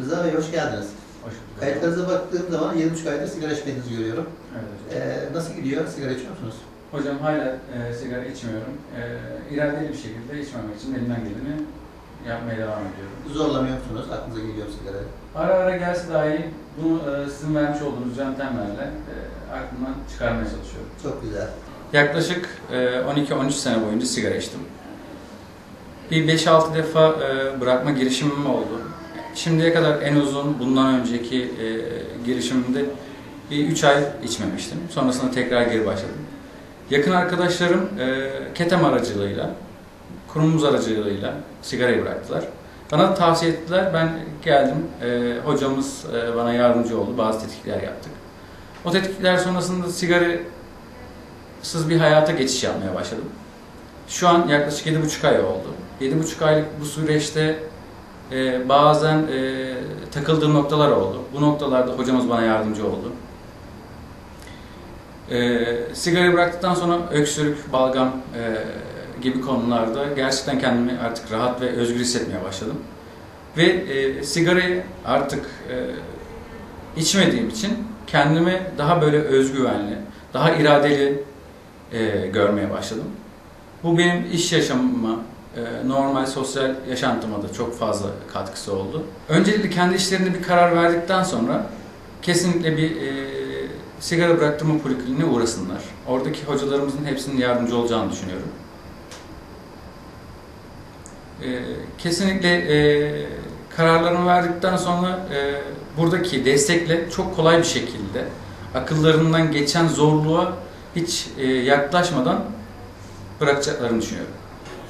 Rıza Bey hoş geldiniz. Hoş bulduk. Kayıtlarınıza baktığım zaman 7,5 aydır sigara içmediğinizi görüyorum. Evet hocam. Ee, nasıl gidiyor? Sigara içiyor musunuz? Hocam hala e, sigara içmiyorum. E, iradeli bir şekilde içmemek için elimden geleni yapmaya devam ediyorum. Zorlamıyor musunuz? Aklınıza geliyor mu sigara? Ara ara gelse dahi bunu e, sizin vermiş olduğunuz yöntemlerle e, aklımdan çıkarmaya çalışıyorum. Çok güzel. Yaklaşık e, 12-13 sene boyunca sigara içtim. Bir 5-6 defa e, bırakma girişimim oldu. Şimdiye kadar en uzun bundan önceki e, girişimimde bir 3 ay içmemiştim. Sonrasında tekrar geri başladım. Yakın arkadaşlarım e, ketem aracılığıyla, kurumumuz aracılığıyla sigarayı bıraktılar. Bana tavsiye ettiler. Ben geldim. E, hocamız e, bana yardımcı oldu. Bazı tetkikler yaptık. O tetkikler sonrasında sigarasız bir hayata geçiş yapmaya başladım. Şu an yaklaşık 7,5 ay oldu. 7,5 aylık bu süreçte e, bazen e, takıldığım noktalar oldu. Bu noktalarda hocamız bana yardımcı oldu. E, sigarayı bıraktıktan sonra öksürük, balgam e, gibi konularda gerçekten kendimi artık rahat ve özgür hissetmeye başladım. Ve e, sigarayı artık e, içmediğim için kendimi daha böyle özgüvenli, daha iradeli e, görmeye başladım. Bu benim iş yaşamıma, normal sosyal yaşantıma da çok fazla katkısı oldu. Öncelikle kendi işlerinde bir karar verdikten sonra kesinlikle bir e, sigara bıraktırma polikliniğine uğrasınlar. Oradaki hocalarımızın hepsinin yardımcı olacağını düşünüyorum. E, kesinlikle e, kararlarımı verdikten sonra e, buradaki destekle çok kolay bir şekilde akıllarından geçen zorluğa hiç e, yaklaşmadan bırakacaklarını düşünüyorum.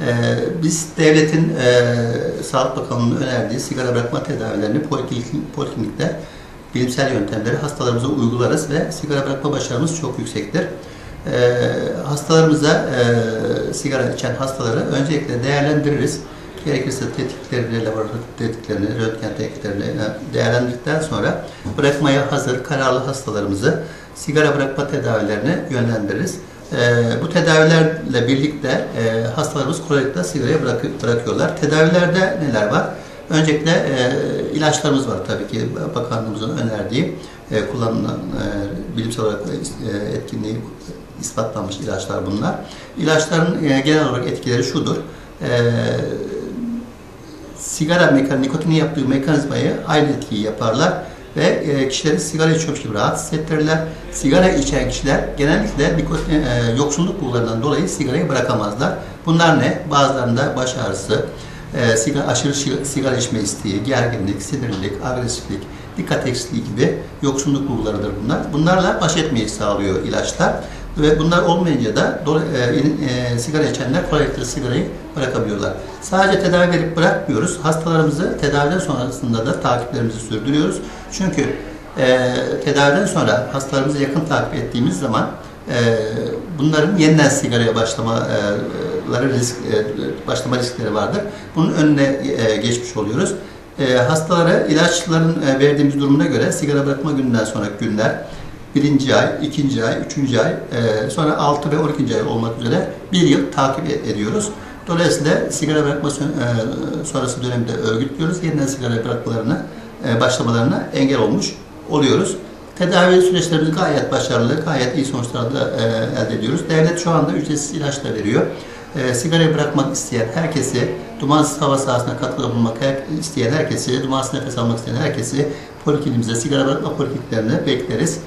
Ee, biz devletin e, Sağlık Bakanlığı'nın önerdiği sigara bırakma tedavilerini poliklinik, poliklinikte bilimsel yöntemleri hastalarımıza uygularız ve sigara bırakma başarımız çok yüksektir. Ee, hastalarımıza e, sigara içen hastaları öncelikle değerlendiririz. Gerekirse tetkiklerini, laboratuvar tetkiklerini, röntgen tetkiklerini değerlendirdikten sonra bırakmaya hazır kararlı hastalarımızı sigara bırakma tedavilerine yönlendiririz. Ee, bu tedavilerle birlikte e, hastalarımız kolaylıkla sigarayı bırakı- bırakıyorlar. Tedavilerde neler var? Öncelikle e, ilaçlarımız var tabii ki bakanlığımızın önerdiği e, kullanılan e, bilimsel olarak e, etkinliği ispatlanmış ilaçlar bunlar. İlaçların e, genel olarak etkileri şudur. E, sigara mekan, nikotinin yaptığı mekanizmayı aynı etkiyi yaparlar ve e, kişileri sigara içiyormuş gibi rahat hissettirirler. Sigara içen kişiler genellikle nikotin, e, yoksunluk bulgularından dolayı sigarayı bırakamazlar. Bunlar ne? Bazılarında baş ağrısı, e, aşırı sigara içme isteği, gerginlik, sinirlilik, agresiflik, dikkat eksikliği gibi yoksunluk bulgularıdır bunlar. Bunlarla baş etmeyi sağlıyor ilaçlar. Ve bunlar olmayınca da e, e, sigara içenler kolaylıkla sigarayı bırakabiliyorlar. Sadece tedavi verip bırakmıyoruz. Hastalarımızı tedaviden sonrasında da takiplerimizi sürdürüyoruz. Çünkü e, tedaviden sonra hastalarımızı yakın takip ettiğimiz zaman e, bunların yeniden sigaraya başlamaları risk, e, başlama riskleri vardır. Bunun önüne e, geçmiş oluyoruz. E, hastalara ilaçların e, verdiğimiz durumuna göre sigara bırakma gününden sonraki günler birinci ay, ikinci ay, üçüncü ay, e, sonra 6 ve 12. ay olmak üzere bir yıl takip e- ediyoruz. Dolayısıyla sigara bırakma e, sonrası dönemde örgütlüyoruz. Yeniden sigara bırakmalarına, e, başlamalarına engel olmuş oluyoruz. Tedavi süreçlerimiz gayet başarılı, gayet iyi sonuçlar da e, elde ediyoruz. Devlet şu anda ücretsiz ilaç da veriyor. E, sigarayı bırakmak isteyen herkesi, dumansız hava sahasına katkıda bulunmak her- isteyen herkesi, dumansız nefes almak isteyen herkesi polikliniğimize, sigara bırakma polikliniklerine bekleriz.